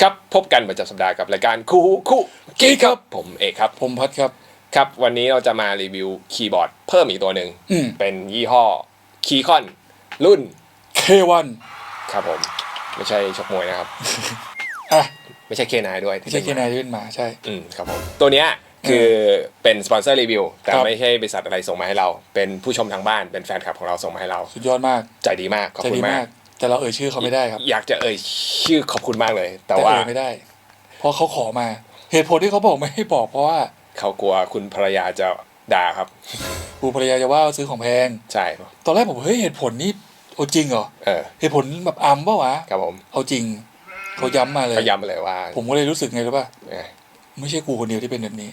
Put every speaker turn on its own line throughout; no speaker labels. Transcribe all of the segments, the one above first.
ครับพบกันประจำสัปดาห์กับรายการคู่หูคู่กี้ครับ ผมเอกครับ
ผมพัดครับ
ครับ วันนี้เราจะมารีวิวคีย์บอร์ดเพิ่มอีกตัวหนึ่ง
อืม
เป็นยี่ห้อคีคอนรุ่น
K1
ครับผม ไม่ใช่ชกมวยนะครับ
อะ
ไม่ใช่เคนายด้วย
ไม่ใช่เคนายที่เป็นหมาใช่
อืมครับผมตัวเนี้ยคือเป็นสปอนเซอร์รีวิวแต่
ครับ
ไม่ใช่บริษัทอะไรส่งมาให้เรา เป็นผู้ชมทางบ้านเป็นแฟนคลับของเราส่งมาให้เรา
สุดยอดมาก
ใจดีมากขอบ
ใจ
คุ
ดี
ณมามา
ก ก แต่เราเอ่ยชื่อเขาไม่ได้ครับ
อยากจะเอ่ยชื่อขอบคุณมากเลยแต่
แต่
ว่า
เอ่ยไม่ได้ เพราะเขาขอมา เหตุผลที่เขาบอกไม่ให้บอกเพราะว่า
เขากลัวคุณภรรยาจะด่าครับ
ครูภรรยาจะว่าซื้อของแพง
ใช่
ตอนแรกผมเฮ้ยเหตุผลนี่เอาจริงเหรอ
เออ
เหตุผลแบบอัมปะวะ
ครับผม
เอาจริงเขาย้ำมาเลย
เขาย้ำมาเลยว่า
ผมก็เลยรู้สึกไงรู้ป่ะ
เออ
ไม่ใช่กูคนเดียวที่เป็นแบบนี้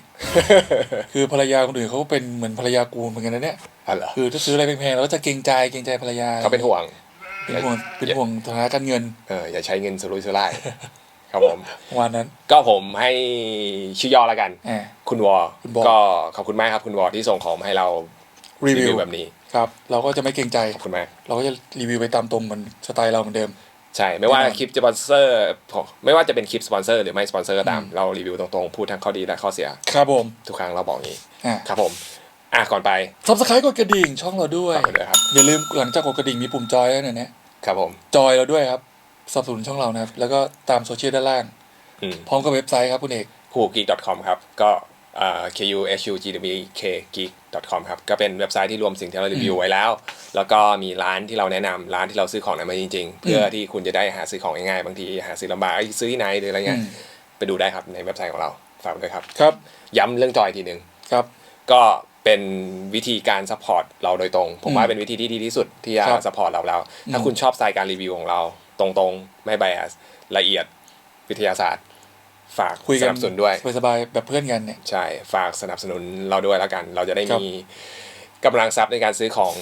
คือภรรยาคนอื่นเขาก็เป็นเหมือนภรรยากูเหมือนกันนะเนี่ย
อ๋อเหรอ
คือถ้าซื้ออะไรแพงๆแล้วจะเกรงใจเกรงใจภรรยา
เขาเป็นห่วง
เป็นห่วงเป็นห่วงฐานะการเงิน
เอออย่าใช้เงินสุรุ่ยสุร่ายครับผม
วันนั้น
ก็ผมให้ชื่อย่อแล้วกัน
อ่า
คุณวอ
คุณวอ
ก็ขอบคุณมากครับคุณวอที่ส่งของมาให้เรา
รีวิว
แบบนี้
ครับ เราก็จะไม่เกรงใจ
ขอบคุณมาก
เราก็จะรีวิวไปตามตรงเหมือนสไตล์เราเหมือนเดิม
ใช่ไม่ว่า
แน่นอน
คลิปสปอนเซอร์ไม่ว่าจะเป็นคลิปสปอนเซอร์หรือไม่สปอนเซอร์ก็ตาม
อืม
เรารีวิวตรงๆพูดทั้งข้อดีและข้อเสีย
ครับผม
ทุกครั้งเราบอกอย่างนี้
อ่า
ครับผมอะก่อนไป
ซับสไครต์กดกระดิ่งช่องเราด้วย
ฝากไว้ด้วยครับ
อย่าลืมหลังจากกดกระดิ่งมีปุ่มจอยแล้วเนี่ยนะ ครับ
ผม
จอยเราด้วยครับสนับสนุนช่องเรานะครับ แล้วก็ตามโซเชียลด้านล่าง
อืม
พร้อมกับเว็บไซต์ครับคุณเอก
c o o g e e k c o m ครับ ก็อ่า k u s u g w k geek com ครับ ก็เป็นเว็บไซต์ที่รวมสิ่งที่เรารีวิวไว้แล้ว แล้วก็มีร้านที่เราแนะนำร้านที่เราซื้อของนั้นมาจริง ๆ เพื่อที่คุณจะได้หาซื้อของง่ายๆบางทีหาซื้อลำบากเอ้ยซื้อที่ไหนหรืออะไรเงี้ย
อืม
ไปดูได้ครับในเว็บไซต์ของเราฝากไว้ด้วยครับ
ครับ
ย้ำเรื่องจอยทีหนึ่ง
ครับ
ก็ เป็นวิธีการซัพพอร์ตเราโดยตรง ผมว่า
อืม
เป็นวิธีที่ดีที่สุดที่จะ
ครับ
ซัพพอร์ตเราแล้ว ถ้า
อืม
คุณชอบสไตล์การรีวิวของเราตรงๆ ไม่ไบแอสละเอียดวิทยาศาสตร์ ฝาก
คุย
ส
กัน
นับสนุนด้วย
สบายๆแบบเพื่อนกันเนี่ย
ใช่ฝากสนับสนุนเราด้วยแล้วกัน เราจะได้
ครับ
มีกำลังทรัพย์ในการซื้อของ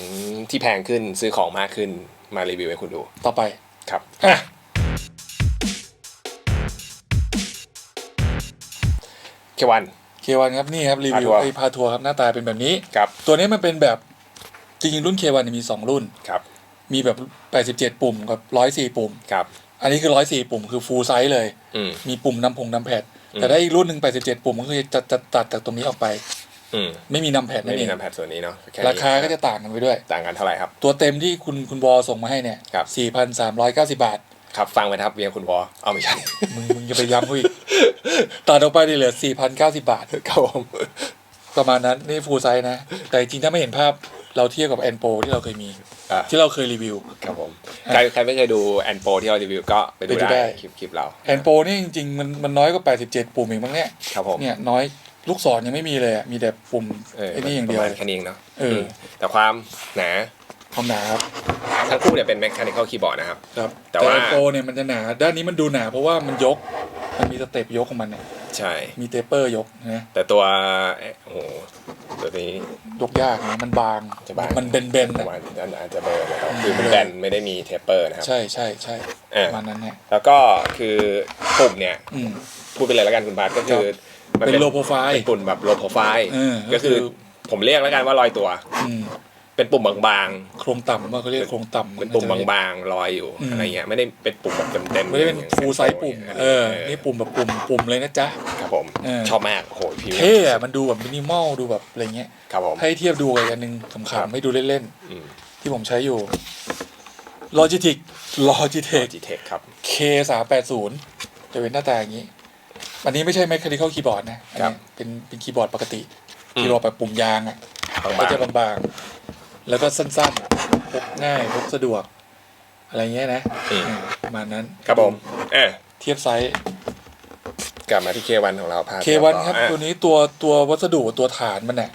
ที่แพงขึ้นซื้อของมากขึ้นมารีวิวให้คุณดู
ต่อไป
ครับ
อะ
เควัน
เควันครับนี่ครับรีวิว
พาทัวร์
ไอ้พาทัวร์ครับหน้าตาเป็นแบบนี้
ครับ
ตัวนี้มันเป็นแบบจริงๆรุ่น K1 เนี่ยมี2รุ่น
ครับ
มีแบบ 87 ปุ่มกับ 104 ปุ่ม
ครับ
อันนี้คือ 104 ปุ่มคือ full size เลย
อืม
มีปุ่มนำพงนำแพด
อืม
แต่ถ้าอีกรุ่นหนึ่ง87 ปุ่มก็คือจะจะตัดจากตรงนี้ออกไป
อืม
ไม่มีนำแพด
ไม่
นั่น
มี
เอง
น้ำแพดส่วนนี้เนาะแนี้
ราคาก็จะต่างกันไปด้วย
ต่างกันเท่าไหร่ครับ
ตัวเต็มที่คุณคุณวอส่งมาให้เนี่ย
ครับ
4,390 บาท
ครับฟังไปนะครับเวียคุณวอเอาไม่ใช่
มึงมึงจะไปย้ำเขาอีกตัดออกไปนี่เหลือ 4,090 บาท
ครับผม
ประมาณนั้นนี่ full size นะ แต่จริงๆถ้าไม่เห็นภาพเราเทียบกับแอนโปที่เราเคยมี
อ่า
ที่เราเคยรีวิว
ครับผมใครใครไม่เคยดูแอนโปที่เรารีวิวก็ไปดู
ไปดูได้
ได้คลิปคลิปเรา
แอนโปนี่จริงๆ มันมันน้อยกว่า 87 ปุ่มเองมั้งเนี่ย
ครับผม
เนี่ยน้อยลูกศรยังไม่มีเลยอะมีแต่ปุ่ม
เออ
ไอ้นี่อย่างเดียว
ประมาณแค่นี้เองเนาะ
เอออื
มแต่ความหนา
ความหนาครับ
ทั้งคู่เนี่ยเป็น mechanical keyboard นะครับ
ครับ
แต่
แต่
ว่า
แอนโปเนี่ยมันจะหนา ด้านนี้มันดูหนาเพราะว่ามันยก มันมีสเต็ปยกของมันเนี่ย
ใช่
มีเตเปอร์ยกนะ
แต่ตัวเอ๊ะโอ้โหตัวนี้
ยกยากนะมันบาง
จะบาง
มันเบนเบน
ป
ๆ
ระ
อะ
มาณนั้นอาจจะเบลอร์นะครับ
อืม
คือมัน
เบลอ
แบนไม่ได้มีเทปเปอร์นะครับ
ใช่ใช่ใช่
เออ
ประมาณนั้นเนี่ย
แล้วก็คือปุ่มเนี่ย
อืม
พูดไปเลยแล้วกันคุณบาสก็คือมัน
เป็น low profile
เป็นปุ่มแบบ low profile
เออ
ก็คือ
ก็คือ
ผมเรียกแล้วกันว่าลอยตัว
อืม
เป็นปุ่มบาง
โครงต่ำว่าเขาเรียกโครงต่ำ
ๆ เป็นปุ่มบางๆลอยอยู่
อืม
อะไรเงี้ยไม่ได้เป็นปุ่มแบบเต็มๆ
ไม่ได้เป็น
อย่าง
ฟูลไซส์ปุ่มเออนี่ปุ่มแบบปุ่มปุ่มเลยนะจ๊ะ
ครับผม
เออ
ชอบมากโอ้โหผิว
เท่อะมันดูแบบมินิมอลดูแบบอะไรเงี้ย
ครับผม
ให้เทียบดูกันอันหนึ่ง
ครั
ขำ
บ
ๆให้ดูเล่น
อืม
ๆ ที่ผมใช้อยู่ Logitech Logitech
Logitech ครับ
K 3 8 0จะเป็นหน้าตาอย่างนี้ อันนี้ไม่ใช่ mechanical keyboard นะอัน
ครั
นี้
บ
เป็นเป็นคีย์บอร์ดปกติ
อืม
คีย์บอร์ดแบบปุ่มยางอะ
บาง
ก็
ๆ
จะบางๆ แล้วก็สั้นๆพกง่ายพกสะดวก อะไรเงี้ยนะ
อืม
อ่าประมาณนั้น
ครับผมเอะ
เทียบไซส์
กลับมาที่ K1 ของเราพา
K1 ครับ
อะ
ตัวนี้ตัวตัววัสดุตัวฐานมันเนี่ย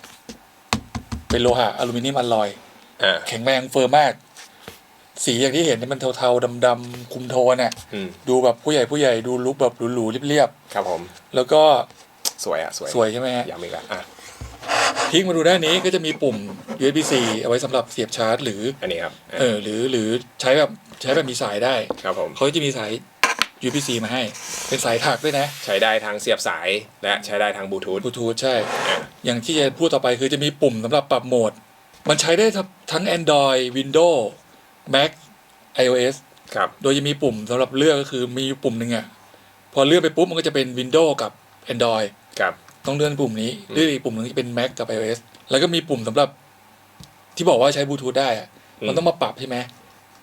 เป็นโลหะอลูมิเนียมอลลอย
อ่า
แข็งแรงเฟิร์มมาก สีอย่างที่เห็นเนี่ยมันเทาๆดำๆคุมโทนเนี่ย
อืม
ดูแบบผู้ใหญ่ผู้ใหญ่ดูลุกแบบหรูๆเรียบ
ครับผม
ๆแล้วก็
สวยอะสวย
สวยใช่ไหมฮะ
ย้ำอีกแล้วอะ
พลิกมาดูด้านนี้ก็จะมีปุ่ม USB-C เอาไว้สำหรับเสียบชาร์จ หรือ
อันนี้ครับอะ
เออหรือหรือใช้แบบใช้แบบมีสายได้
ครับผม
เขาจะมีสาย USB-C มาให้ เป็นสายถักด้วยนะ
ใช้ได้ทั้งเสียบสายและใช้ได้ทั้งบลูทูธ
บลูทูธใช่
อะ
อย่างที่จะพูดต่อไปคือจะมีปุ่มสำหรับปรับโหมด มันใช้ได้ทั้ง Android Windows Mac iOS
ครับ
โดยจะมีปุ่มสำหรับเลือกก็คือมีอยู่ปุ่มหนึ่งอะพอเลื่อนไปปุ๊บมันก็จะเป็น Windows กับ Android
ครับ
ต้องเลื่อนปุ่มนี้เลื่อนอีกปุ่มหนึงที่เป็น Mac กับ iOS แล้วก็มีปุ่มสำหรับที่บอกว่าใช้บลูทูธได้อะ
อืม
มันต้องมาปรับใช่ไหม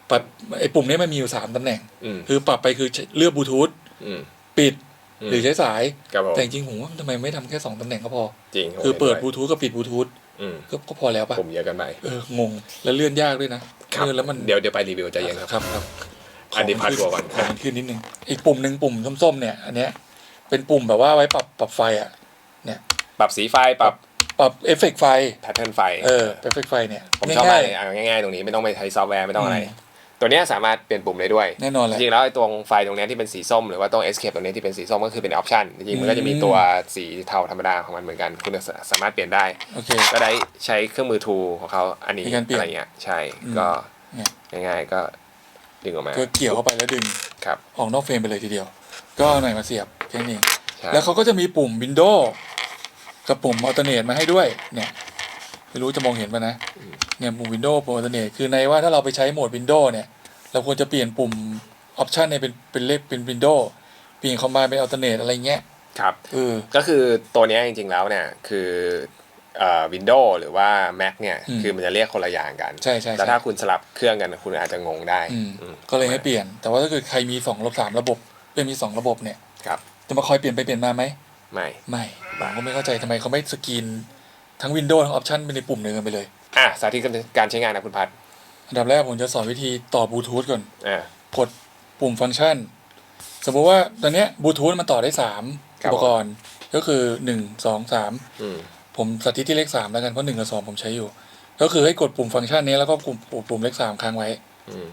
ปรับไอ้ปุ่มนี้มันมีอยู่สามตำแหน่ง
อืม
คือปรับไปคือเลือกบลูทูธ
อืม
ปิด
อืม
หรือใช้สาย
ครับผม
แต่จริงๆผมว่าทำไมไม่ทำแค่สองตำแหน่งก็พอ
จริง
คือเปิดบ
บู
ลูทูธกับปิดบลูทูธ
อืม
ก็ก็พอแล้วปะ
ปุ่มเยอะกันไป
เอองงแล้วเลื่อนยากด้วยนะเออแล้วมัน
เดี๋ยวเดี๋ยวไปรีวิวใจเย็นครับ
ครับครับ
อันนี้พัดหัวก่อน
ของมันขึ้นนิดนึงอีกปุ่มหนึ่งปุ่มส้มๆเนี่ย อันเนี้ยเป็นปุ่มแบบว่าไว้ปรับปรับไฟอะ
ปรับสีไฟปรับ
ปรับเอฟเฟกต์ไฟ
แพทเทิร์นไฟ
เออเอฟเฟกต์ไฟเนี่ย
ผมชอบมาก
ง่าย
เลยอะง่ายๆตรงนี้ไม่ต้องไปใช้ซอฟต์แวร์ไม่ต้องอะไร
อืม
ตัวเนี้ยสามารถเปลี่ยนปุ่มได้ด้วย
ๆแน่นอนแห
จ
ละ
ริงๆแล้วไอ้ตรงไฟตรงเนี้ยที่เป็นสีส้มหรือว่าตรง escape ตรงเนี้ยที่เป็นสีส้มก็คือเป็นออปชันจริงๆมันก็จะมีตัวสีเทาธรรมดาของมันเหมือนกัน คุณสามารถเปลี่ยนได้
โอเค
ก็ได้ใช้เครื่องมือทูของเขาอันนี้
ในการเปลี่ยน
อะไรเงี้ยใช่
อืม
ก็
เนี่ย
ง่ายๆก็ดึงออกมา
ก็เกี่ยวเข้าไปแล้วดึง
ครับ
ออกนอกเฟรมไปเลยทีเดียว ก็เอาหน่อยมาเสียบแค่นี้เอง
ใช่
แล้วเขาก็จะมีปุ่ม Windows กับปุ่ม Alternate มาให้ด้วย เนี่ยไม่รู้จะมองเห็นป่ะนะ เนี่ยปุ่ม Windows ปุ่ม Alternate คือในว่าถ้าเราไปใช้โหมด Windows เนี่ย เราควรจะเปลี่ยนปุ่ม Option เนี่ยเป็นเป็นเลขเป็น Windows เปลี่ยนคอมมานด์เป็น Alternate อะไรเงี้ย
ครับ
เออ
ก็คือตัวเนี้ยจริงๆแล้วเนี่ยคือเอ่อ Windows หรือว่า Mac เนี่ย
อืม
คือมันจะเรียกคนละอย่างกัน
ใช่ใช่
แล้ว
ใช่
ถ้าคุณสลับเครื่องกัน คุณอาจจะงงได้
อืม
อืม
ก็เลยให้เปลี่ยน แต่ว่าถ้าเกิดใครมีสองระบบสามระบบเป็นมีสองระบบเนี่ย
ครับ
จะมาคอยเปลี่ยนไปเปลี่ยนมาไหม
ไม่
ไม่ผมก็ไม่เข้าใจทำไมเขาไม่สกรีนทั้ง Windows ทั้ง Option เป็นในปุ่มเดียวกันไปเลย
อะสาธิตการใช้งานนะคุณพัด
อันดับแรกผมจะสอนวิธีต่อบลูทูธก่อน
อะ
กดปุ่มฟังก์ชัน สมมติว่าตอนเนี้ยบลูทูธมันต่อได้สาม
ครับ
อุปกรณ์ ก็คือหนึ่งสองสาม
อืม
ผมสาธิตที่เลขสามแล้วกันเพราะหนึ่งกับสองผมใช้อยู่ ก็คือให้กดปุ่มฟังก์ชันนี้แล้วก็ปุ่มปุ่มปุ่มเลขสามค้างไว้
อืม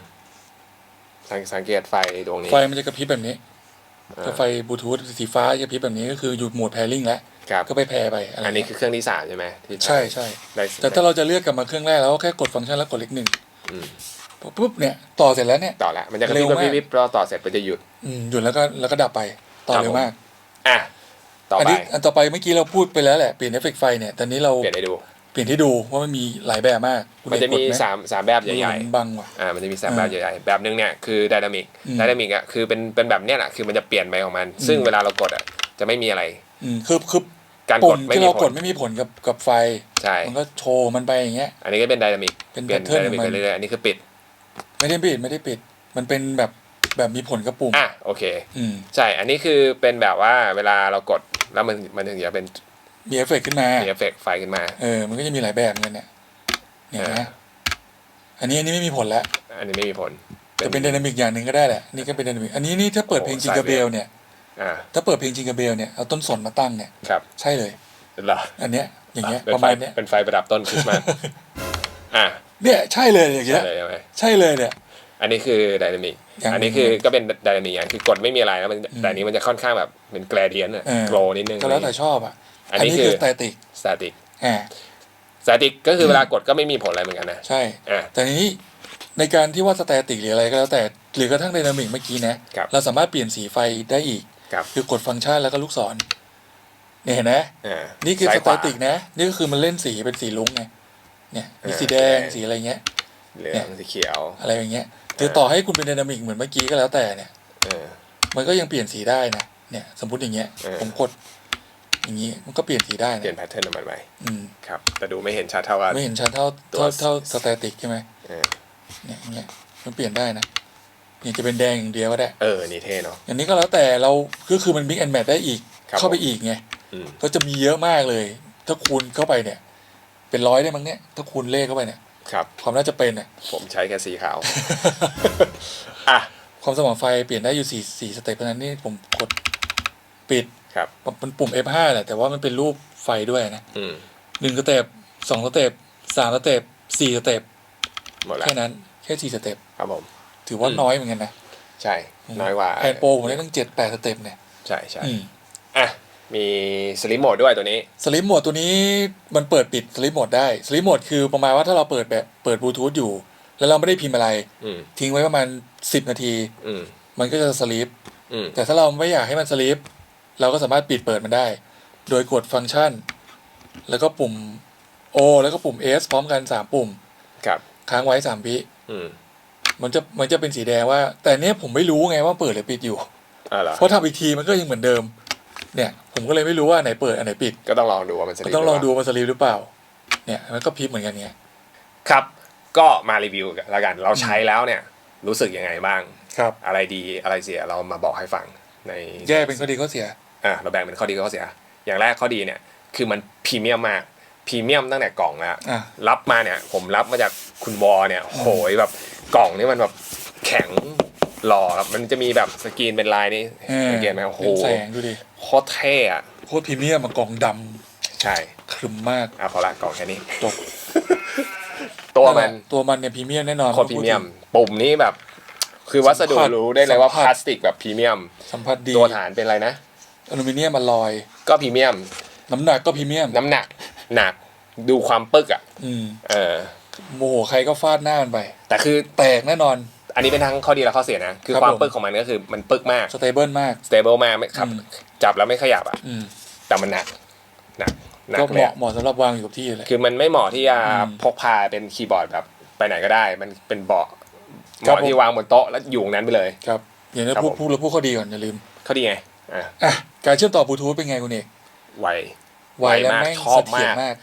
สังสังเกตไฟดวงนี้
ไฟมันจะกระพริบแบบนี้
อ่า
ถ้าไฟบลูทูธสีฟ้าจะกระพริบแบบนี้ก็คืออยู่โหมดแพริ่งแล้ว
ครับ
ก็ไปแพรไปอะไร
อันนี้
เงี้ย
คือเครื่องที่สามใช่ไหมที่
ใช่ใช่
ได้
แต่ถ้าเราจะเลือกกลับมาเครื่องแรกแล้วก็แค่กดฟังก์ชันแล้วกดเลขหนึ่ง
อืม
ปุ๊บเนี่ยต่อเสร็จแล้วเนี่ย
ต่อละมันจะกระพริบ
เร็ว
กระ
มาก
พริบรอต่อเสร็จมันจะหยุด
อืมหยุดแล้วก็แล้วก็ดับไปต่อ
ครับ
เร็ว
ผม
มาก
อะต่อ
อัน
ไป
นี้อันต่อไปเมื่อกี้เราพูดไปแล้วแหละเปลี่ยนเอฟเฟกต์ไฟเนี่ยตอนนี้เรา
เปลี่ยนให้ดู
เปลี่ยนให้ดูว่ามันมีหลายแบบมากคุณ
มันจะมี
เอกกดไห
สามสามแบบใหญ่
มันบังว่ะ
ๆอ่ามันจะมีสาม
เออ
แบบใหญ่ๆแบบหนึงเนี่ยคือไดนามิก
อืม
ไดนามิกอะคือเป็นเป็นแบบเนี้ยแหละคือมันจะเปลี่ยนไปของมัน ซึ่ง
อืม
เวลาเรากดอะจะไม่มีอะไร
อืมคือคือ
การก
ปุ่
ด
ม
ไม่
ที่
มี
เรา
ผ
ก
ล
ดไม่มีผลกับกับไฟ
ใช่
มันก็โชว์มันไปอย่างเงี้ย
อันนี้ก็เป็นไดนามิก
เป็น
เปลี่ยน
pattern
ไดนามิก
ของมั
ไป
น
เรื่อยๆอันนี้คือปิด
ไม่ได้ปิดไม่ได้ปิด มันเป็นแบบแบบมีผลกับปุ่ม
อะโอเค
อืม
ใช่อันนี้คือเป็นแบบว่าเวลาเรากดแล้วมันมันถึงจะเป็น
มีเอฟเฟกต์ขึ้นมา
มีเอฟเฟกต์ไฟขึ้นมา
เออ มันก็จะมีหลายแบบเหมือนกันเนี่ยเนี่ย
เออ
นะอันนี้อันนี้ไม่มีผลแล้ว
อันนี้ไม่มีผล
จะเป็นไดนามิกอย่างหนึ่งก็ได้แหละ นี่ก็เป็นไดนามิก อันนี้นี่ถ้าเปิดเพลง
โอ้
จิงกาเบล
สายเวฟ
เนี่ย
อ่า
ถ้าเปิดเพลงจิงกาเบลเนี่ย เอาต้นสนมาตั้งเนี่ย
ครับ
ใช่เลย
เหรอ
อันเนี้ย อย่างเงี้ย
เป็น
ประ
ไฟ
มาณเนี้ย
เป็นไฟประดับต้นคริสต์มาส อะ
เนี่ยใช่เลยอย่าง
ใช่
เงี้ย
เลยใช่ไหม
ใช่เลยเนี่ย
อันนี้คือไดนามิก
อย่างหนึ่ง
อันนี้คือก็เป็นไดนามิกอย่างคือกดไม่มีอะไรแล้วมัน
อืม
แต่อันนี้มันจะค่อนข้างแบบเป็นแกรเดียนอะ
เออ
โกลนิดนึง
ก็แล้วแต่ชอบอะ
อันนี้คือ
สแตติก
สแตติก
อ่า
สแตติกก็คือเวลากดก็ไม่มีผลอะไรเหมือนกันนะ
ใช่
อะ
แต่ทีนี้ในการที่ว่าสแตติกหรืออะไรก็แล้วแต่หรือกระทั่งไดนามิกเมื่อกี้นะ ครับเราสามารถเปลี่ยนสีไฟได้อีก
ครับ
คือกดฟังก์ชันแล้วก็ลูกศรเนี่ยเห็นไหม
อ่า
นี่คือ
ซ้า
ส
ยข
แต
วา
ติกนะ นี่ก็คือมันเล่นสีเป็นสีลุ้งไงเนี่ยมี
เออ
สีแดง
แดง
สีอะไรเงี้ย
เหลืองสีเขียว
อะไรอย่างเงี้ยคือต่อให้คุณเป็นไดนามิกเหมือนเมื่อกี้ก็แล้วแต่เนี่ย
เออ
มันก็ยังเปลี่ยนสีได้นะเนี่ย สมมติอย่างเงี้ย
เออ
ผมกด อย่างงี้มันก็เปลี่ยนสีได้
เปลี่ยน
นะ
แพทเทิร์นของมันไป
อืม
ครับ แต่ดูไม่เห็นชัดเท่ากัน
ไม่เห็นชัดเท่า
ตัว
เท่าเท่าสแตติกใช่ไหม
เออ
เนี่ยอย่างเงี้ยมันเปลี่ยนได้นะเนี่ยจะเป็นแดงอย่างเดียวก็ได้
เออนี่เท่เนาะ
อันนี้ก็แล้วแต่เราก็คือมันมิกแอนแมทได้อีก
ครับ
เข้าไปอีกไง
อืม
ก็จะมีเยอะมากเลย ถ้าคูณเข้าไปเนี่ย เป็นร้อยได้มั้งเนี่ย ถ้าคูณเลขเข้าไปเนี่ย
ครับ
ความน่าจะเป็นอะ
ผมใช้แค่สีขาว อะ
ความสว่างไฟเปลี่ยนได้อยู่สี่สี่สเต็ปเพราะฉะนั้นนี่ผมกดปิด
ครับ
มันปุ่ม F5 แหละแต่ว่ามันเป็นรูปไฟด้วยนะ
อืม
หนึ่งสเต็ปสองสเต็ปสามสเต็ปสี่สเต็ป
หมดแล้ว
แค่นั้นแค่สี่สเต็ป
ครับผม
ถือว่า
อืม
น้อยเหมือนกันนะ
ใช่ น้อยกว่า
แพนโปรผมได้ตั้งเจ็ดแปดสเต็ปเนี่ย
ใช่ใช่
อืม
อะมีสลิมโหมดด้วยตัวนี้
สลิปโหมดตัวนี้มันเปิดปิดสลิปโหมดได้สลิปโหมดคือประมาณว่าถ้าเราเปิดแบบเปิดบลูทูธอยู่ แล้วเราไม่ได้พิมพ์อะไร
อืม
ทิ้งไว้ประมาณสิบนาที
อืม
มันก็จะสลิป
อืม
แต่ถ้าเราไม่อยากให้มันสลิป เราก็สามารถปิดเปิดมันได้ โดยกดฟังก์ชัน แล้วก็ปุ่ม O แล้วก็ปุ่ม S พร้อมกันสามปุ่ม
ครับ
ค้างไว้สามวิ
อืม
มันจะมันจะเป็นสีแดงว่า แต่เนี้ยผมไม่รู้ไงว่าเปิดหรือปิดอยู่
อ่าเหรอ
เพราะทำอีกทีมันก็ยังเหมือนเดิม เนี่ย ผมก็เลยไม่รู้ว่าอันไหนเปิดอันไหนปิด
ก็ต้องลองดูว่ามันจะ
ก็ต้องลองดูว่ามันสลีปหรือเปล่า เนี่ยมันก็พิมพ์เหมือนกันเนี่ย
ครับ ก็มารีวิวกันแล้วกัน เราใช้แล้วเนี่ย รู้สึกยังไงบ้าง
ครับ
อะไรดีอะไรเสียเรามาบอกให้ฟังใน
แยกเป็นข้อดีข้อเสีย
อะเราแบ่งเป็นข้อดีกับข้อเสีย อย่างแรกข้อดีเนี่ยคือมันพรีเมียมมากพรีเมียมตั้งแต่กล่องแล้ว
อะ
รับมาเนี่ยผมรับมาจากคุณวอเนี่ยโหยแบบกล่องนี่มันแบบแข็งหล่อครับมันจะมีแบบสกรีนเป็นลายนี่
เออ
สังเกตไหมโอ้โห
เป็นแสงดูดิ
โคตรเท่อะ
โคตรพรีเมียมอะกล่องด
ใช่ำ
ครึมมาก
อะพอละกล่องแค่นี้
จบ
ตัวมัน
ตัวมันเนี่ยพรีเมียมแน่นอน
โคตรพรีเมียม ปุ่มนี้แบบ คือวัสดุ
สัมผัส
รู้ได้เลยว่า
สัมผัส
พลาสติกแบบพรีเมียม
สัมผัสดี
ตัวฐานเป็นอะไรนะ
อลูมิเนียมอลลอย
ก็พรีเมียม
น้ำหนักก็พรีเมียม
น้ำหนักหนักดูความปึกอะ
อืม
เออ
โมโหใครก็ฟาดหน้ามันไป
แต่คือ
แตกแน่นอน
อันนี้เป็นทั้งข้อดีและข้อเสียนะ คือ
ครับ
ความ
ผม
ปึกของมันก็คือมันปึกมาก
สเตเบิลมาก
stable มากไม่ขับ
อืม
จับแล้วไม่ขยับอะ
อืม
แต่มันหนักหนักหนัก
ก็
เล
เห
ย
มาะเหมาะสำหรับวางอยู่กับที่เลย
คือมันไม่เหมาะที่จะ
อืม
พกพาเป็นคีย์บอร์ดแบบไปไหนก็ได้ มันเป็นเบาะเห
ครับ
มาะ
ผม
ที่วางบนโต๊ะแล้วอยู่ตรงนั้นไปเลย
ครับ อย่างนี้
ครับ
พูด
ผม
พูดแล้วพูดข้อดีก่อนอย่าลืม
ข้อดีไงอะ
อะ การเชื่อมต่อบลูทูธเป็นไงคุณเอก
ไว
ไวและ
มาก
แม่ง
ชอบ
เสถียร
มาก
มาก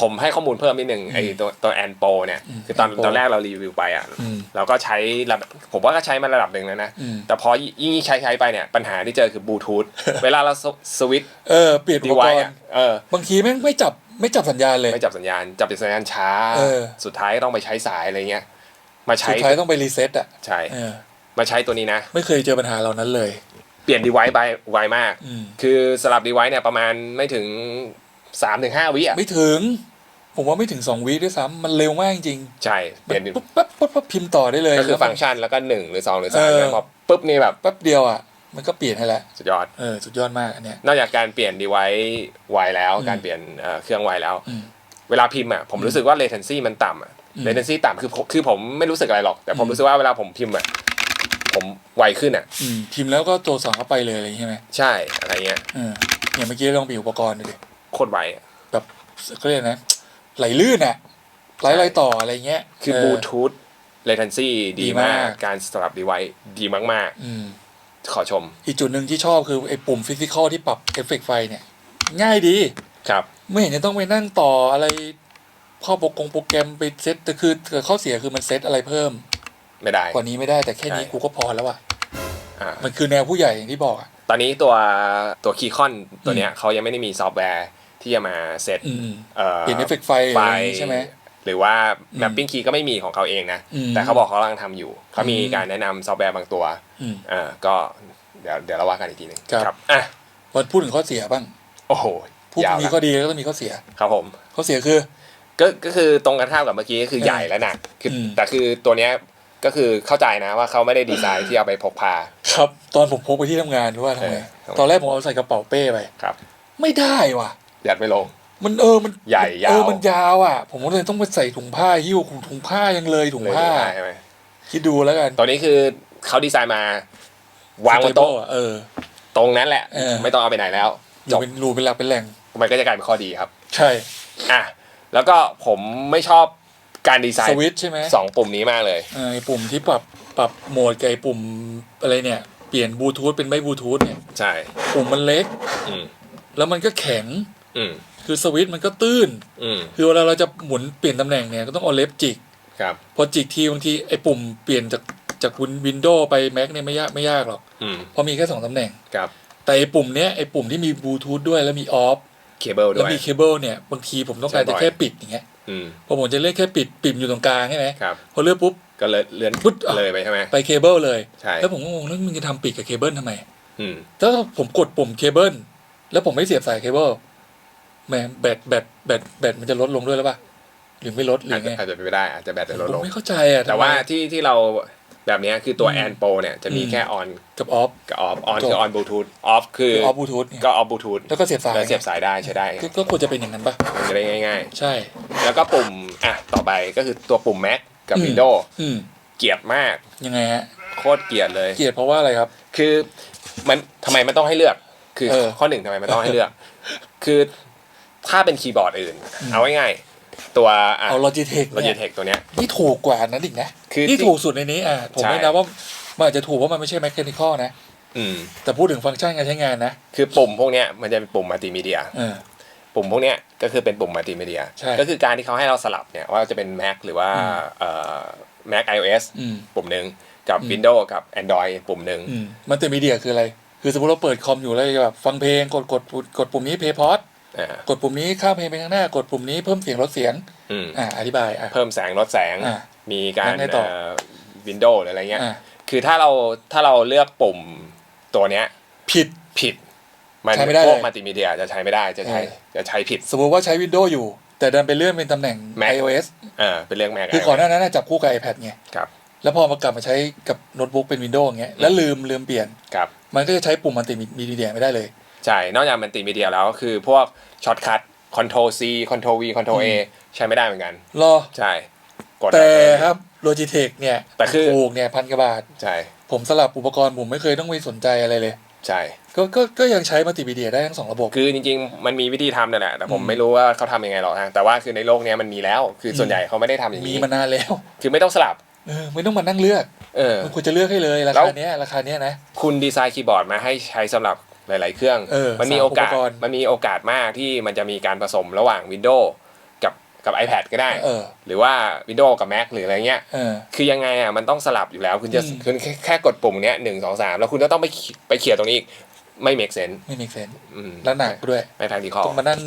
ผมให้ข้อมูลเพิ่มนิดนึงไอ้ตัวตัวแอนโปเนี่ย
อืม
คือตอน
Anpo
ตอนแรกเรารีวิวไปอะ
อืม
เราก็ใช้ระดับผมว่าก็ใช้มาระดับหนึ่งแล้วนะ
อืม
แต่พอยิ่งใช้ใช้ไปเนี่ย ปัญหาที่เจอคือบลูทูธเวลาเราสสวิตช์
เออเปลี่ยนอุ
ดี
ป
ไว
กร
อะ
ณ์
เออ
บางทีแม่งไม่จับไม่จับสัญญาณเลย
ไม่จับสัญญาณ จับสัญญาณช้า
เออ
สุดท้ายก็ต้องไปใช้สายอะไรเงี้ยมาใช้
สุดท้ายต้องไปรีเซ็ตอะ
ใช่
เออ
มาใช้ตัวนี้นะ
ไม่เคยเจอปัญหาเหล่านั้นเลย
เปลี่ยนดีไวซ์ไปไวมาก
อืม
คือสลับดีไวซ์เนี่ยประมาณไม่ถึง3าถึงห้าวิอะ
ไม่ถึง ผมว่าไม่ถึงสองวิด้วยซ้ำมันเร็วมากจริง
ใช่เปลี่ยน
ปุ๊บปั๊บปั๊บปั๊บพิมพ์ต่อได้เลย
ก็คือ
แล้ว
ฟังก์ชันแล้วก็หนึ่งหรือสองหรือสาม
เออ
แล้วพอปุ๊บนี่แบบ
แป๊บเดียวอะมันก็เปลี่ยนให้แล้ว
สุดยอด
เออสุดยอดมากอันเนี้ย
นอกจากการเปลี่ยนดีไวซ์ไวแล้ว
อืม
การเปลี่ยนเอ่อเครื่องไวแล้ว
อืม
เวลาพิมพ์อะผมรู้สึกว่า latency มันต่ำอะ
อืม
latency ต่ำคือผมคือผมไม่รู้สึกอะไรหรอก แต่ผม
อืม
รู้สึกว่าเวลาผมพิมพ์อะ ผมไวขึ้นอะ
อืมพิมพ์แล้วก็ตัวสองเข้าไปเลยอะไรอย่างงี้ใช่ไหม
ใช่อะไรเงี้ย
เอออย่างเมื่อกี้ลองเปลี่ยนอุปกรณ์ดูดิ
โคตรไวอะ
แบบก็เรียกนะ ไหลลื่นอะไหลไหลต่ออะไรเงี้ย
คือ
เบ
ลูทูธ latency
ดี
ดี
มามา
กกการสลับดีไวซ์ดีมาก
อืม
ๆ ขอชม
อีกจุดหนึ่งที่ชอบคือไอ้ปุ่มฟิสิกอลที่ปรับเอฟเฟกต์ไฟเนี่ย ง่ายดี
ครับ
ไม่เห็นจะต้องไปนั่งต่ออะไรเข้าโปรกงโปรแกรมไปเซตแต่คือแต่ข้อเสียคือมันเซตอะไรเพิ่ม
ไม่ได้
กว่านี้ไม่ได้แต่แค่นี้
ใช่
กูก็พอแล้วอะ
อ่า
มันคือแนวผู้ใหญ่อย่างที่บอกอะ
ตอนนี้ตัวตัวคีย์คอนตัวเนี้ยเขายังไม่ได้มีซอฟต์แวร์ที่จะมาเซต
อืม
เอ่อ
เปลี่ยนเอฟเฟกต์ไฟ
ไฟ
อะไรอย่างงี้ใช่ไหม
หรือว่า
อืม
mapping key ก็ไม่มีของเขาเองนะ
อืม
แต่เขาบอกเขากำลังทำอยู่ เขามี
อืม
การแนะนำซอฟต์แวร์บางตัว
อืม
เออก็เดี๋ยวเดี๋ยวเราว่ากันอีกทีหนึ่ง
ครับ
อะ
วันพูดถึงข้อเสียบ้าง
โอ้โห
พูด
ยาว
มี
นะ
ข้อดีแล้วก็ต้องมีข้อเสีย
ครับผม
ข้อเสียคือ
ก็ก็คือตรงกันข้ามกับเมื่อกี้ก็คือ
เออ
ใหญ่และหนักคืออ
ม
แต่คือตัวเนี้ย ก็คือเข้าใจนะว่าเขาไม่ได้ดีไซน์ที่เอาไปพกพา
ครับ ตอนผมพกไปที่ทำงานรู้ว่าทำไง
เออ
ตอนแรกผมเอาใส่กระเป๋าเป้ไป
ครับ
ไม่ได้ว่ะ
ยัดไม่ลง
มันเออมัน
ใหญ่ยาว
เออมันยาวอะ ผมก็เลยต้องไปใส่ถุงผ้าหิ้วถุงผ้ายังเลยถุง
เลย
ผ้า
ไม่ได้ใช่ไหม
คิดดูแล้วกัน
ตัวนี้คือเขาดีไซน์มา วางบนโต๊ะ
อะเออ
ตรงนั้นแหละ
เออ
ไม่ต้องเอาไปไหนแล้ว
อ
จ
ยู่
บ
เป็นรูเป็นหลักเป็นแหล่ง
มันก็จะกลายเป็นข้อดีครับ
ใช่
อะแล้วก็ผมไม่ชอบ การดีไซ
ส
น์
วิตช์ใช่ไหม
สองปุ่มนี้มากเลย
เออไอ้ปุ่มที่ปรับปรับโหมดกับไอ้ปุ่มอะไรเนี่ยเปลี่ยนบลูทูธเป็นไม่บลูทูธเนี่ย
ใช่
ปุ่มมันเล็ก
อืม
แล้วมันก็แข็ง
อืม
คือสวิตช์มันก็ตื้น
อืม
คือเวลาเราจะหมุนเปลี่ยนตำแหน่งเนี่ยก็ต้องเอาเล็บจิก
ครับ
พอจิกทีบางทีไอ้ปุ่มเปลี่ยนจากจากวินโดว์ไปแม็กเนี่ยไม่ยากไม่ยากหรอก
อืม
เพราะมีแค่สองตำแหน่ง
ครับ
แต่ไอ้ปุ่มเนี้ยไอ้ปุ่มที่มีบลูทูธด้วยแล้วมีออฟ
เคเบิลด้
แล้ว
วย
มีเคเบิลเนี่ยบางทีผมต้องการ
ใช้บ่
จะ
อย
แค่ปิดอย่างเงี้ย
อืม
พอผมจะเลือกแค่ปิดปิดอยู่ตรงกลางใช่ไหม
ครับ
พอเลือกปุ๊บ
ก็เลยเลื่อน
ปึ๊ดอะ
เลยไปใช่ไหม
ไปเคเบิลเลย
ใช่
แล้วผมก็งงแล้วมึงจะทำปิดกับเคเบิลทำไม
อืม
ถ้าผมกดปุ่มเคเบิลแล้วผมไม่เสียบสายเคเบิลแหมแบตแบตแบตแบตมันจะลดลงด้วยหรือเปล่าหรือไม่ลดหรือ
อาจจะ
ไง
อาจจะเป็นไปได้อาจจะแบตจะลด
ผ
ล
ม
ง
ไม่เข้าใจอะ
แต่ว่า
ทำไม
ที่ที่เราแบบเนี้ยคือตัว
อืม
แอนโปเนี่ยจะมี
อืม
แค่ออน
กับออฟ
กับออฟออน
จบ
คือออนบลูทูธออฟคือ
คือออฟบลูทูธ
ก็ออฟบลูทูธ
แล้วก็เสียบสาย
แล้วเสียบสายได้ใช้ได้
ก็ก็ควรจะเป็นอย่างนั้นปะ
มันจะได้ง่าย
ใช่
ๆ แล้วก็ปุ่มอะต่อไปก็คือตัวปุ่ม Mac กับ
อืม
Windows
อืม
เกลียดมาก
ยังไงฮะ
โคตรเกลียดเลย
เกลียดเพราะว่าอะไรครับ
คือมันทำไมมันต้องให้เลือก คือ
เออ
ข้อหนึ่งทำไมมันต้องให้เลือก คือถ้าเป็นคีย์บอร์ดอื่น
อืม
เอาง่ายๆตัวอะ
เอา Logitech
โลจิ
เนี่ย
เทคตัวเนี้ย
นี่ถูกกว่านั้นอีกนะ
คือ
นี่ถูกสุดในนี้อะผม
ใช่
ไม่นับว่ามันอาจจะถูกเพราะมันไม่ใช่แมค h านิคอลนะ
อืม
แต่พูดถึงฟังก์ชันการใช้งานนะ
คือปุ่มพวกเนี้ยมันจะเป็นปุ่มมัลติมีเดีย
เออ
ปุ่มพวกเนี้ยก็คือเป็นปุ่มมัลติมีเดีย
ใช่
ก็คือการที่เขาให้เราสลับเนี่ยว่าจะเป็น Mac หรือว่า
อืม
เอ่อ Mac iOS
อืม
ปุ่มหนึ่งกับ
อืม
Windows กับ Android ปุ่มหนึ่ง
อืมมันแต่มีเดียคืออะไร คือสมมติเราเปิดคอมอยู่แล้วจะแบบฟังเพลงกดกดกดกดปุ่มนี้เพย์พอด
อ่าก
ดปุ่มนี้ข้ามเพลงไปข้างหน้ากดปุ่มนี้เพิ่มเสียงลดเสียง
อืม
อ่าอธิบายอะ
เพิ่มแสงลดแสง
อ่า
มีการ
แล้วไงต่อ
วินโดว์หรืออะไรเงี้ย
อ่า
คือถ้าเราถ้าเราเลือกปุ่มตัวเนี้ย
ผิด
ผิด มัน
ใช้ไม่ได้
พวก
เลย
มัลติมีเดียจะใช้ไม่ได้จะใช้
เออ
จะใช้ผิด
สมมติว่าใช้ Windows อยู่ แต่ดันไปเลื่อนเป็นตำแหน่ง
Mac
iOS
อ่าเป็นเรื่องแม็ก
คือก่อนหน้านั้นนะจับคู่กับ iPad ไง
ครับ
แล้วพอมากลับมาใช้กับโน้ตบุ๊กเป็น Windows อย่างเงี้ยแล้วลืมลืมเปลี่ยน
ครับ
มันก็จะใช้ปุ่มมัลติมีเดียไม่ได้เลย
ใช่ นอกจากมัลติมีเดียแล้วก็คือพวกช็อตคัท Ctrl C Ctrl V Ctrl A ใช้ไม่ได้เหมือนกัน
รอ
ใช่ กด
แต่ครับ Logitech เนี่ย
แต่คือ
ถูกเนี่ยพันกว่าบาท
ใช่
ผมสลับอุปกรณ์ผมไม่เคยต้องไปสนใจอะไรเลย
ใช่
ก็ก็ก็ยังใช้มัลติมีเดียได้ทั้งสองระบบ
คือจริงๆ มันมีวิธีทำนั่นแหละ แต่ผม
อืม
ไม่รู้ว่าเขาทำยังไงหรอกนะแต่ว่าคือในโลกเนี้ยมันมีแล้ว คือส่วนใหญ่เขาไม่ได้ทำอย่าง
มี
นี้
มานานแล้ว
คือไม่ต้องสลับ
เออไม่ต้องมานั่งเลือก
เออ
มันควรจะเลือกให้เลยรา
แล้
คาวเนี้ยราคาเนี้ยนะ
คุณดีไซน์คีย์บอร์ดมาให้ใช้สำหรับหลาย ๆ เครื่อง
เออ
มันมีโอกาส
สามอุปกรณ์
มันมีโอกาสมากที่มันจะมีการผสมระหว่าง Windows กับกับ iPad ก็ได้
เออ
หรือว่า Windows กับ Mac หรืออะไรเงี้ย
เออ
คือยังไงอะมันต้องสลับอยู่แล้วคุณจะ
อืม
คุณแค่แค่กดปุ่มเนี้ยหนึ่งสองสามแล้วคุณก็ต้องไปเขียไปเขียนตรงนี้อีกไม่ make sense
ไม่มีเซน
อืม
แล้วหนักด้วย
ไม่ practical
ต้องมานั่ง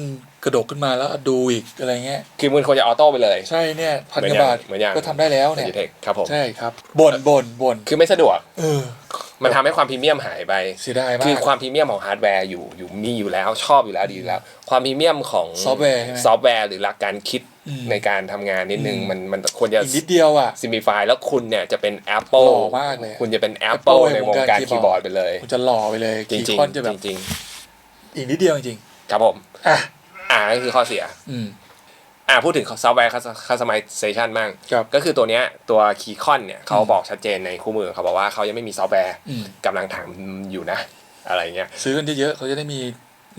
กระโดดขึ้นมาแล้วดูอีกอะไรเงี้ย
คือมันควรจะออโต้ไปเลย
ใช่เนี่ยพัน
เหมื
ก
อน
ว่าบาท
อย่างเหมือนอย่าง
ก็ทำได้แล้วเนี่ย
Logitech ครับผม
ใช่ครับบ่นบ่นบ่น
คือไม่สะดวก
เออ
มันทำให้ความพรีเมียมหายไป
เสียดายมาก
คือความพรีเมียมของฮาร์ดแวร์อยู่อยู่มีอยู่แล้วชอบอยู่แล้วดีอยู่แล้ว ความพรีเมียมของ
ซอฟต์แวร์ใช่ไหม
ซอฟต์แวร์หรือหลักการคิด
อืม
ในการทำงานนิดนึง
อืม
มันมันควรจะ
อีกนิดเดียวอะ
ซิมิฟายแล้วคุณเนี่ยจะเป็น Apple
หล่อมากเลย
คุณจะเป็น
Apple
Apple
ใน
ใน
ว
ว
ง
ง
กา
การร
คี
คี
ย์
ย์
บบอ
อ
ร์
ร์
ด
ดไปเลย
คุณจะหล่อไปเลย
จริง
คี
จริ
ย์
ง
คอนจะแบบ
จริง
อีกนิดเดียวจริง
ๆ ครับผม
ๆอะ
อ่านั่นคือข้อเสีย
อืม
อ่าพูดถึงซอฟต์แวร์คัสตอมไมเซชันบ้าง
ครับ
ก็คือตัวเนี้ยตัวคีย์คอนเนี่ยเขา
อืม
บอกชัดเจนในคู่มือเขาบอกว่าเขายังไม่มีซอฟต์แวร์
อืม
กำลังทำอยู่นะ อะไรเงี้ย
ซื้อกันเยอะๆเขาจะได้มี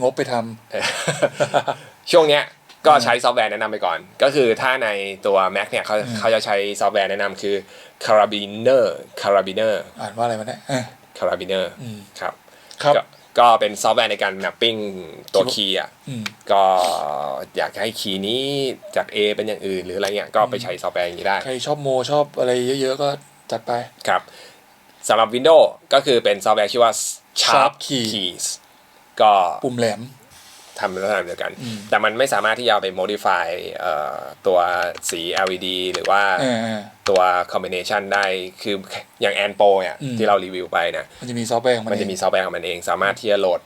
งบไปทำ
เออช่วงเนี้ยก็ใช้ซอฟต์แวร์แนะนำไปก่อน ก็คือถ้าในตัว Mac เนี่ยเขา
อืม
เขาจะใช้ซอฟต์แวร์แนะนำคือ Carabiner Carabiner
อ่านว่าอะไรวะเนี่ยอะ
Carabiner
อืม
ครับ
ครับ
ก็ก็เป็นซอฟต์แวร์ในการ mapping ตัวคีย์อะ
อืม
ก็อยากให้คีย์นี้จาก A เป็นอย่างอื่นหรืออะไรเงี้ยก็ไปใช้ซอฟต์แวร์อย่างนี้ได้
ใครชอบโมชอบอะไรเยอะๆ ก็จัดไป
ครับสำหรับ Windows ก็คือเป็นซอฟต์แวร์ชื่อว่า Sharp
Sharp Key
Keys ก็
ปุ่มแหลม
ทำในลักษณะเดียวกัน
อืม
แต่มันไม่สามารถที่จะเอาไป modify เอ่อตัวสี LED หรือว่า
เออเออ
ตัว combination ได้คืออย่าง a n p o เนี่ย
อืม
ที่เรารีวิวไปนะ
มันจะมีซอฟต์แวร์ของมัน
มัน
เอ
จะ
ง
มีซอฟต์แวร์ของมันเอง สามารถที่จะโหลด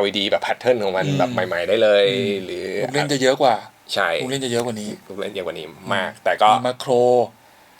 LED แบบแพทเทิร์นของมัน
อืม
แบบใหม่ ๆ ได้เลย
อืม
หรือ
ลูกเล่นจะเยอะกว่า
ใช่
ลูกเล่นจะเยอะกว่านี้
ลูกเล่นเยอะกว่านี้มาก แต่ก็
มีมาโคร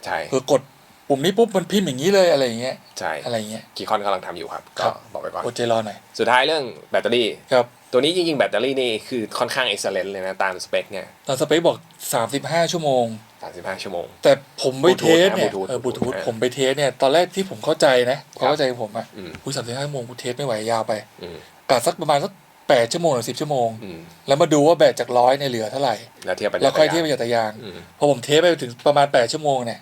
ใช่
คือกดปุ่มนี้ปุ๊บมันพิมพ์อย่างนี้เลยอะไรอย่างเงี้ย
ใช่
อะไรอย่างเงี้ย
คีคอนกำลังทำอยู่ครับ
ครั
ก็
บ
บอกไปก่อน
อดใจรอหน่อย
สุดท้ายเรื่องแบตเตอรี่
ครับ
ตัวนี้จริงๆ แบตเตอรี่นี่คือค่อนข้าง excellent เลยนะ ตามสเปคเนี่ย
ตอนสเปคบอก 35 ชั่วโมง
35 ชั่วโมง
แต่ผมไปเทสเนี่ย
Bluetooth นะ
เออบลูทูธ
Bluetooth
ผมไปเทสเนี่ย ตอนแรกที่ผมเข้าใจนะเขาเข้าใจผมอะ
อืม
อุ้ยสามสิบห้าชั่วโมงกูเทสไม่ไหวยาวไป
อืม
กะสักประมาณสักแปดชั่วโมงหรือสิบชั่วโมง
อืม
แล้วมาดูว่าแบตจากร้อยเนี่ยเหลือเท่าไหร่
แล้วเทียบไป
แล้วค่อยเทียบไปจากตะยาง
อืม
พอผมเทสไปถึงประมาณแปดชั่วโมงเนี่ย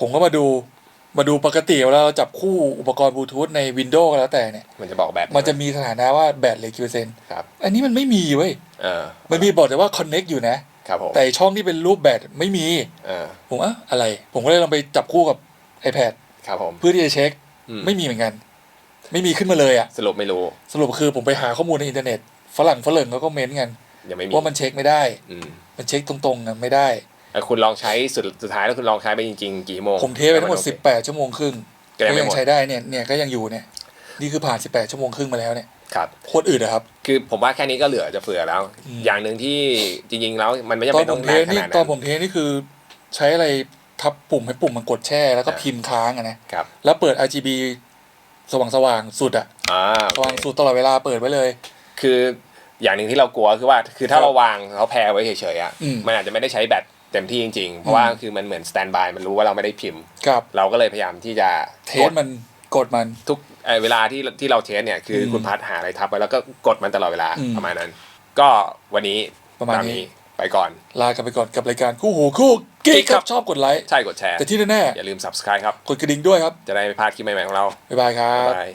ผมก็มาดู มาดูปกติเวลาเราจับคู่อุปกรณ์บลูทูธในวินโดว์ก็แล้วแต่เนี่ย
มันจะบอกแบต
มันจะมีสถานะว่าแบตเหลือกี่เปอร์เซ็นต์
ครับ
อันนี้มันไม่มีเว้ย
เออ
มันมีบอกแต่ว่า connect อยู่นะ
ครับผม
แต่ไอ้ช่องที่เป็นรูปแบตไม่มี
เออ
ผมอะอะไร ผมก็เลยลองไปจับคู่กับ iPad
ครับผม
เพื่อที่จะเช็ค
อืม
ไม่มีเหมือนกัน ไม่มีขึ้นมาเลยอะ
สรุปไม่รู้
สรุปคือผมไปหาข้อมูลในอินเทอร์เน็ตฝรั่งฝรั่งเขาก็เม้นต์กัน
ยังไม่มี
ว่ามันเช็คไม่ได้
อืม
มันเช็คตรงๆกันไม่ได้
แล้ว คุณลองใช้สุดสุดท้ายแล้วคุณลองใช้ไปจริงๆ กี่โมง
ผมเทสไปทั้งหมด
แล้วนโอเค
สิบแปดชั่วโมงครึ่ง
ก็ยังไม่
ก็
หมด
ใช้ได้เนี่ยเนี่ยก็ยังอยู่เนี่ย นี่คือผ่านสิบแปดชั่วโมงครึ่งมาแล้วเนี่ย
ครับ
โคตรอืดอะครับ
คือผมว่าแค่นี้ก็เหลือจะเฟือแล้ว
อืม
อย่างหนึ่งที่จริงๆแล้วมันไม่จำ
ตอ
เป็นน
ผ
ต้อ
ม
ง
เท
นาน
ส
ข
นี่
นาด
ตอ
นั้นน
ผมเทสนี่คือใช้อะไรทับปุ่มให้ปุ่มมันกดแช่แล้วก็
อ่า
พิมพ์ค้างอะนะ
ครับ
แล้วเปิด RGB สว่างสว่างๆสุดอะ
อ่า
สว่างสุดตลอดเวลาเปิดไว้เลย
คืออย่างหนึ่งที่เรากลัวคือว่า คือถ้า
ครับ
เราวางเขาแพรไว้เฉยๆอะ
อืม
มันอาจจะไม่ได้ใช้แบต เต็มที่จริง ๆ เพราะว่าคือมันเหมือนสแตนบายมันรู้ว่าเราไม่ได้พิมพ์
กับ
เราก็เลยพยายามที่จะ
เท
ก
ส
ด
มันกดมัน
ทุกเอ่อเวลาที่ที่เราเทสเนี่ยคืออ
ม
คุณพัดหาอะไรทับไว้แล้วก็กดมันตลอดเวลา
อืม
ประมาณนั้น ก็วันนี้
ประมาณนี้
ไปก่อน
ลากันไปก่อนกับรายการคู่หูคู่กิ๊ก
ค
ค
รั
รับบชอบกดไลค์
ใช่กดแชร์
แต่ที่แน่
อย่าลืม subscribe ครับ
ๆกดกระดิ่งด้วยครับ
จะได้ไม่พลาดคลิปใหม่ๆของเรา
บ๊ายบายครับ
บ๊ายบาย